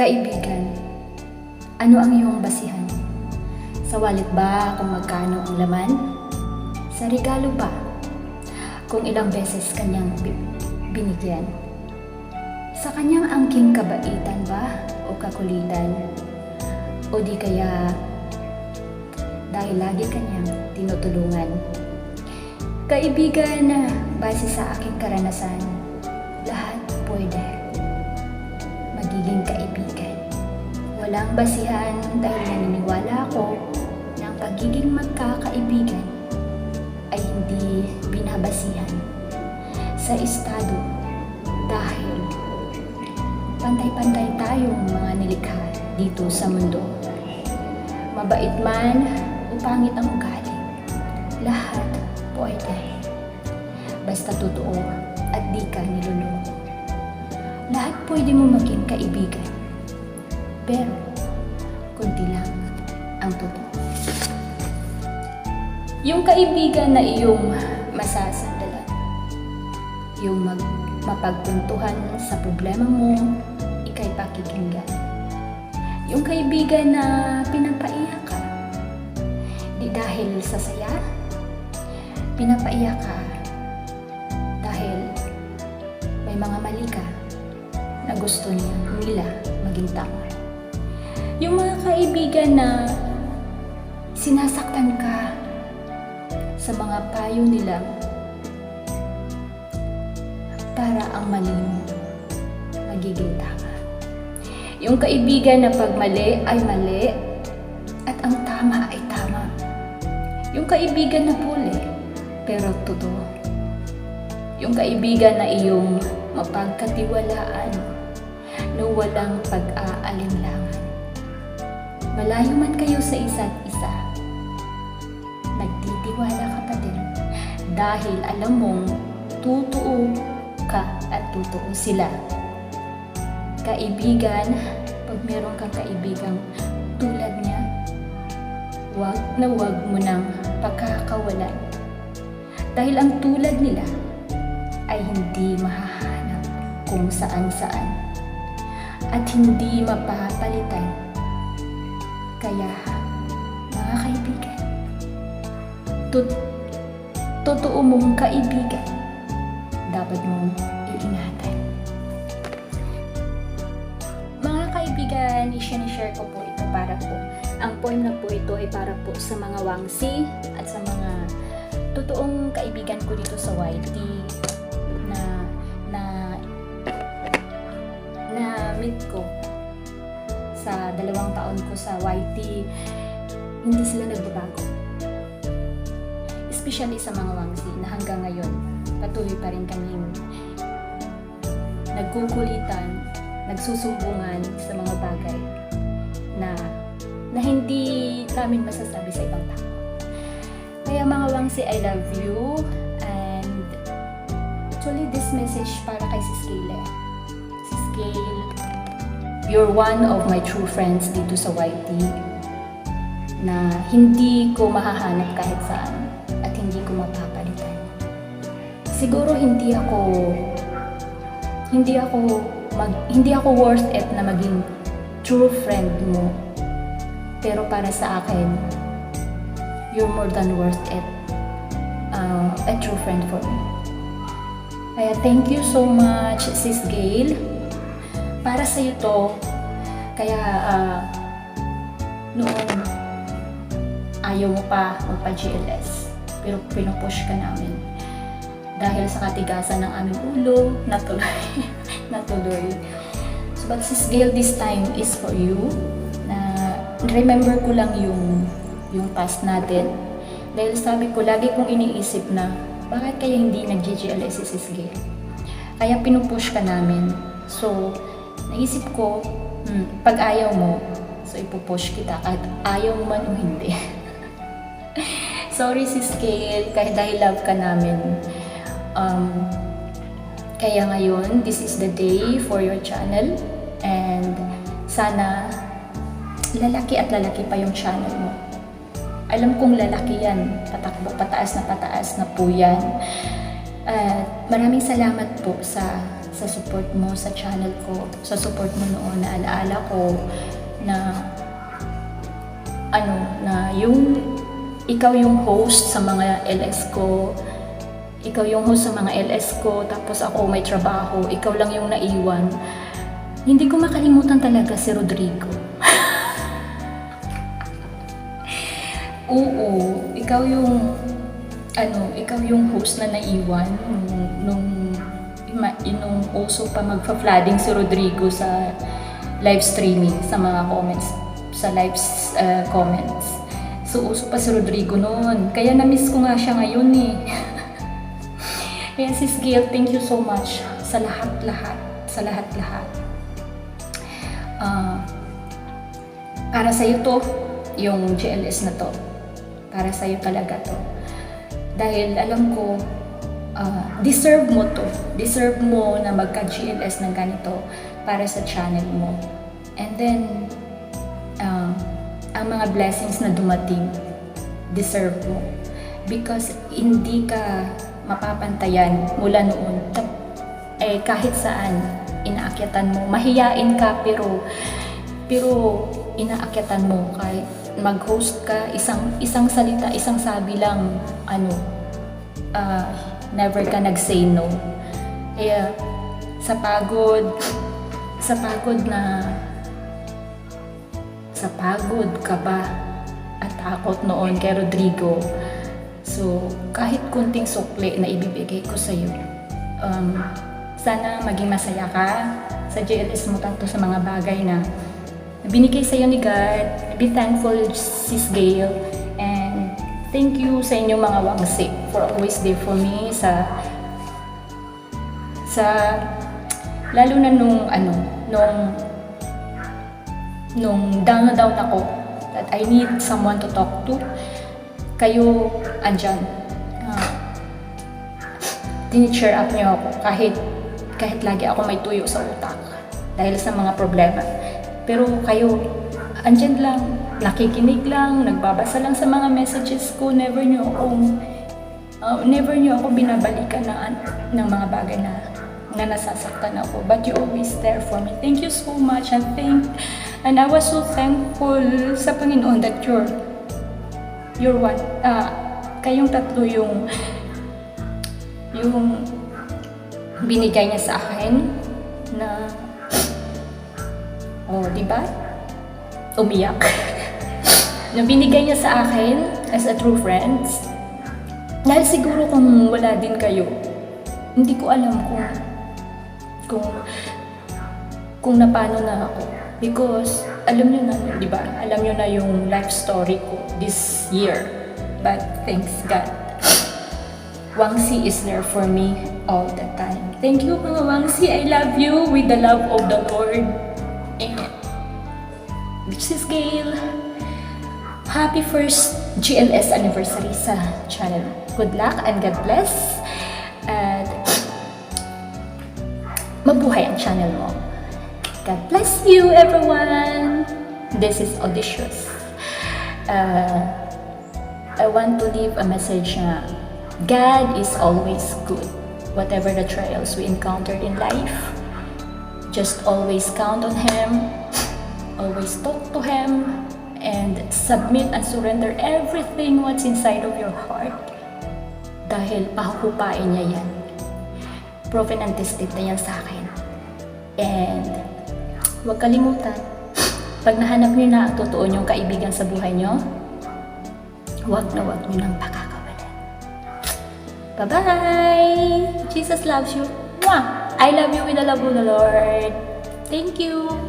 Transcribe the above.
Kaibigan, ano ang iyong basihan? Sa wallet ba kung magkano ang laman? Sa regalo ba? Kung ilang beses kanyang bi- binigyan? Sa kanyang angking kabaitan ba o kakulitan? O di kaya dahil lagi kanyang tinutulungan? Kaibigan base sa aking karanasan, lahat pwede magiging kaibigan. Walang basihan dahil naniniwala ako na ang pagiging magkakaibigan ay hindi binabasihan sa estado dahil pantay-pantay tayong mga nilikha dito sa mundo. Mabait man o pangit ang ugali, lahat pwede. Basta totoo at di ka niluloko. Lahat pwede mo maging kaibigan. Pero, kunti lang ang totoo. Yung kaibigan na iyong masasandalan. Yung mag mapagpuntuhan sa problema mo, ikay pakikinggan. Yung kaibigan na pinapaiyak ka. Di dahil sa saya, pinapaiyak ka dahil may mga mali ka na gusto niya nila maging tama. Yung mga kaibigan na sinasaktan ka sa mga payo nila para ang mali mo magiging tama. Yung kaibigan na pag mali ay mali at ang tama ay tama. Yung kaibigan na puli pero totoo. Yung kaibigan na iyong mapagkatiwalaan na walang pag-aalinlangan. Malayo man kayo sa isa't isa, nagtitiwala ka pa din dahil alam mong totoo ka at totoo sila. Kaibigan, pag meron kang kaibigang tulad niya, wag na wag mo nang pagkakawalan. Dahil ang tulad nila ay hindi mahahanap kung saan-saan at hindi mapapalitan. Kaya, mga kaibigan, tut- totoo mong kaibigan, dapat mong iingatan. Mga kaibigan, i-share ko po ito para po. Ang poem na po ito ay para po sa mga wangsi at sa mga totoong kaibigan ko dito sa YT na na na meet ko sa dalawang taon ko sa YT hindi sila nagbabago. Especially sa mga wangsi na hanggang ngayon patuloy pa rin kaming nagkukulitan nagsusumbungan sa mga bagay na na hindi namin masasabi sa ibang tao. Kaya mga wangsi I love you and actually this message para kay Sis Kayla you're one of my true friends dito sa YT na hindi ko mahahanap kahit saan at hindi ko mapapalitan. Siguro hindi ako hindi ako mag, hindi ako worth it na maging true friend mo. Pero para sa akin, you're more than worth it. Uh, a true friend for me. Kaya thank you so much, Sis Gail. Para sa iyo to, kaya uh, noon ayaw mo pa magpa-GLS. Pero pinupush ka namin. Dahil sa katigasan ng aming ulo, natuloy. natuloy. So, but Sis Gail, this time is for you. Na remember ko lang yung yung past natin. Dahil sabi ko, lagi kong iniisip na, bakit kaya hindi nag-GGLS si Sis Gail? Kaya pinupush ka namin. So, naisip ko, hmm, pag ayaw mo, so ipupush kita kahit ayaw mo man o hindi. Sorry Sis Gail, kahit dahil love ka namin. Um, kaya ngayon, this is the day for your channel and sana lalaki at lalaki pa yung channel mo. Alam kong lalaki yan, patakbo, pataas na pataas na po yan. At maraming salamat po sa sa support mo sa channel ko, sa support mo noon. Naalaala ko na ano, na yung ikaw yung host sa mga LS ko, ikaw yung host sa mga LS ko, tapos ako may trabaho, ikaw lang yung naiwan. Hindi ko makalimutan talaga si Rodrigo. Oo, ikaw yung ano, ikaw yung host na naiwan nung, nung nung uso pa magfa-flooding si Rodrigo sa live streaming sa mga comments sa live uh, comments. So uso pa si Rodrigo noon. Kaya na-miss ko nga siya ngayon eh. Kaya sis Gail, thank you so much sa lahat-lahat, sa lahat-lahat. Ah, para sa to, yung GLS na to. Para sa talaga to. Dahil alam ko, ah, deserve mo to. Deserve mo na magka-GLS ng ganito para sa channel mo. And then, ah, ang mga blessings na dumating, deserve mo. Because hindi ka mapapantayan mula noon. Eh, kahit saan, inaakyatan mo. Mahiyain ka, pero pero inaakyatan mo kahit mag-host ka isang isang salita isang sabi lang ano ah, never ka nag-say no kaya sa pagod sa pagod na sa pagod ka ba at takot noon kay Rodrigo so kahit kunting sukli na ibibigay ko sa iyo um, sana maging masaya ka sa JLS mo tanto sa mga bagay na binigay sa iyo ni God. Be thankful, Sis Gail. And thank you sa inyong mga wangsi for always there for me sa sa lalo na nung ano nung nung down na down ako that I need someone to talk to kayo andyan. Uh, cheer up niyo ako kahit kahit lagi ako may tuyo sa utak dahil sa mga problema. Pero kayo, andyan lang, nakikinig lang, nagbabasa lang sa mga messages ko, never nyo akong, uh, never nyo ako binabalikan ng, ng mga bagay na, na nasasaktan ako. But you always there for me. Thank you so much and thank, and I was so thankful sa Panginoon that you're, you're one, uh, kayong tatlo yung, yung binigay niya sa akin na Oh, di ba? Umiyak. na binigay niya sa akin as a true friends. Dahil siguro kung wala din kayo, hindi ko alam kung kung kung napano na ako. Because alam niyo na, di ba? Alam niyo na yung life story ko this year. But thanks God. Wangsi is there for me all the time. Thank you mga Wangsi. I love you with the love of the Lord. Amen. This is Gail. Happy first GLS anniversary sa channel. Good luck and God bless. And mabuhay ang channel mo. God bless you, everyone. This is Audacious. Uh, I want to leave a message na God is always good. Whatever the trials we encountered in life, just always count on Him, always talk to Him, and submit and surrender everything what's inside of your heart. Dahil pahuhupain niya yan. Proven and na yan sa akin. And huwag kalimutan, pag nahanap niyo na ang totoo niyong kaibigan sa buhay niyo, huwag na huwag niyo nang pakakawalan. Bye-bye! Jesus loves you. Mwah! I love you with the love of the Lord. Thank you.